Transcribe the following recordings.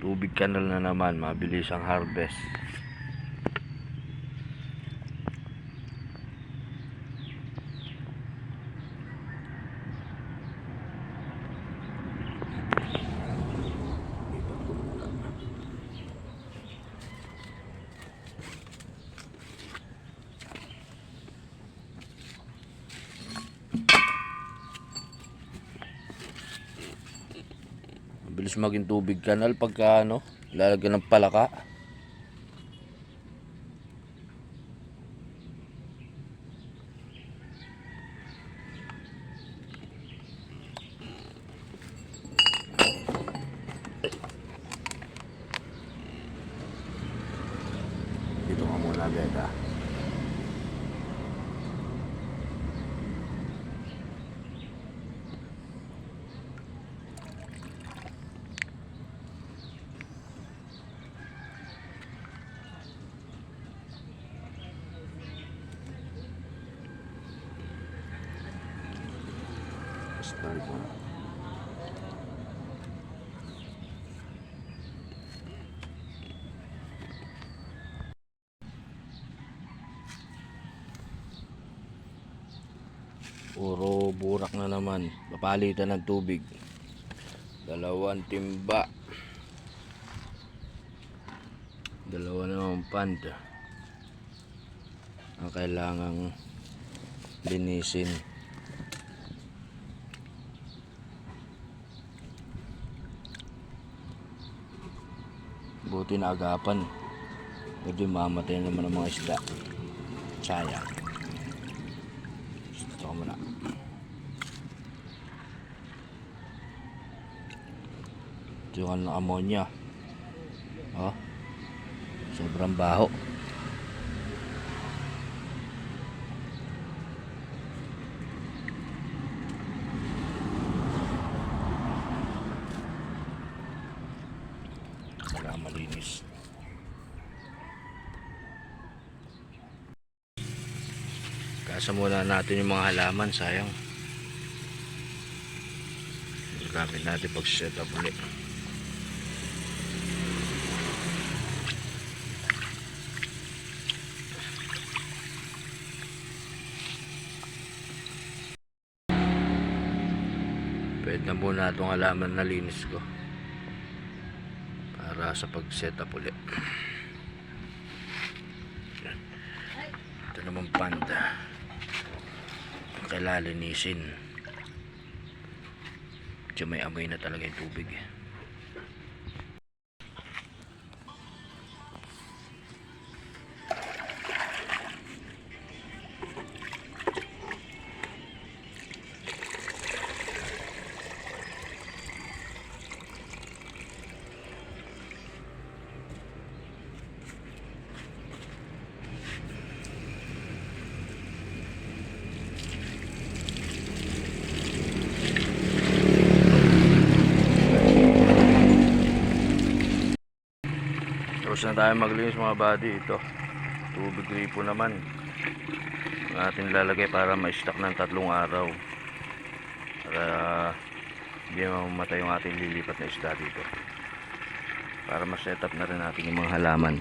Tubig canal na naman, mabilis ang harvest. Mabilis maging tubig canal pagka ano, lalagyan ng palaka. Dito ka muna, Beka. Puro burak na naman. Papalitan ng tubig. Dalawang timba. Dalawa naman pand. Ang kailangang linisin. Buti na agapan. Pwede mamatay naman ang mga isda. Sayang. Ito ka muna. Ito yung ano, ammonia. Oh. Sobrang baho. Wala malinis. Kasa muna natin yung mga halaman, sayang. Gamit natin pag set up ulit. Pwede na muna itong halaman na linis ko para sa pag-set up ulit. Ito naman panda. Kailangan linisin. Medyo may amoy na talaga yung tubig. eh. Tapos na tayo maglinis mga buddy. Ito. Tubig gripo naman. Ang ating lalagay para ma-stock ng tatlong araw. Para hindi mamamatay yung ating lilipat na isda dito. Para ma-set up na rin natin yung mga halaman.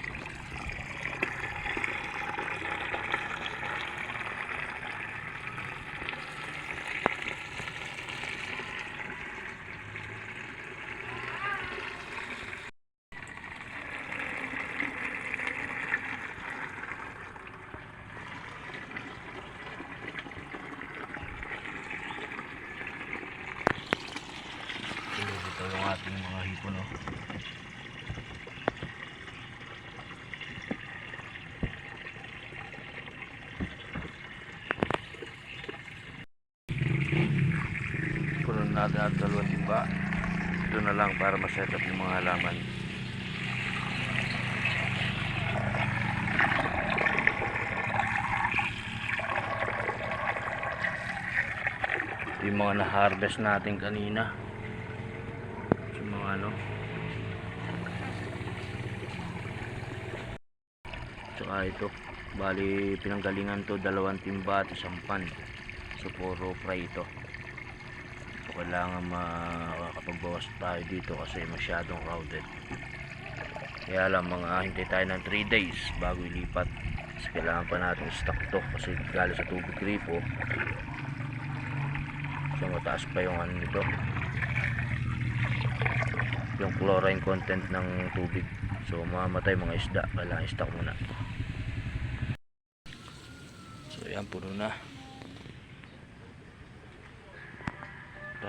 Ito yung ating mga hipon. Oh. Puno natin at dalawang timba. Ito na lang para ma-set up yung mga halaman. Ito yung mga na-harvest natin kanina. Sa mga ano. Tsaka ito. Bali pinanggalingan to dalawang timba at isang pan. So puro fry ito so kailangan makakapagbawas tayo dito kasi masyadong crowded. Kaya lang mga hintay tayo ng 3 days bago ilipat. Kasi kailangan pa natin stock to kasi galing sa tubig gripo. So mataas pa yung ano nito. Yung chlorine content ng tubig. So mamamatay mga isda. Kailangan stock muna. So yan puno na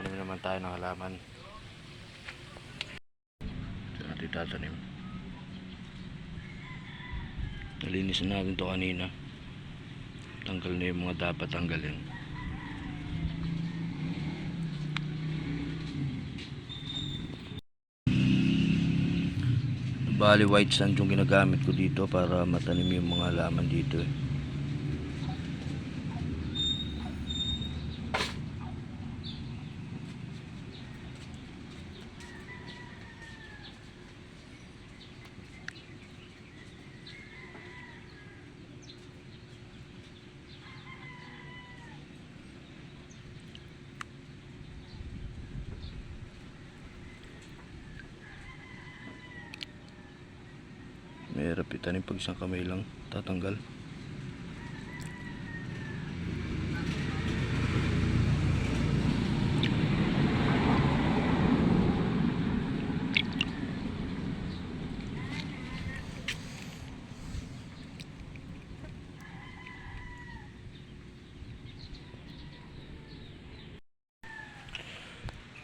tanim naman tayo ng halaman? So natin tatanim. Nalinis na natin to kanina. Tanggal na yung mga dapat tanggalin. Bali white sand yung ginagamit ko dito para matanim yung mga halaman dito eh. Mahirap itanim pag isang kamay lang tatanggal.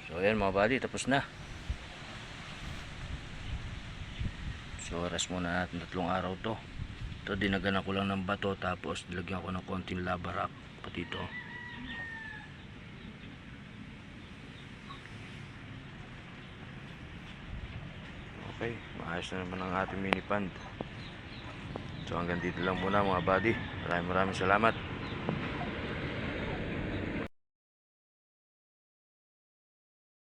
So ayan mga buddy, tapos na. So rest muna natin tatlong araw to. Ito dinaganan ko lang ng bato tapos nilagyan ko ng konting lava rock pati ito. Okay, maayos na naman ang ating mini pond. So hanggang dito lang muna mga buddy. Maraming maraming salamat.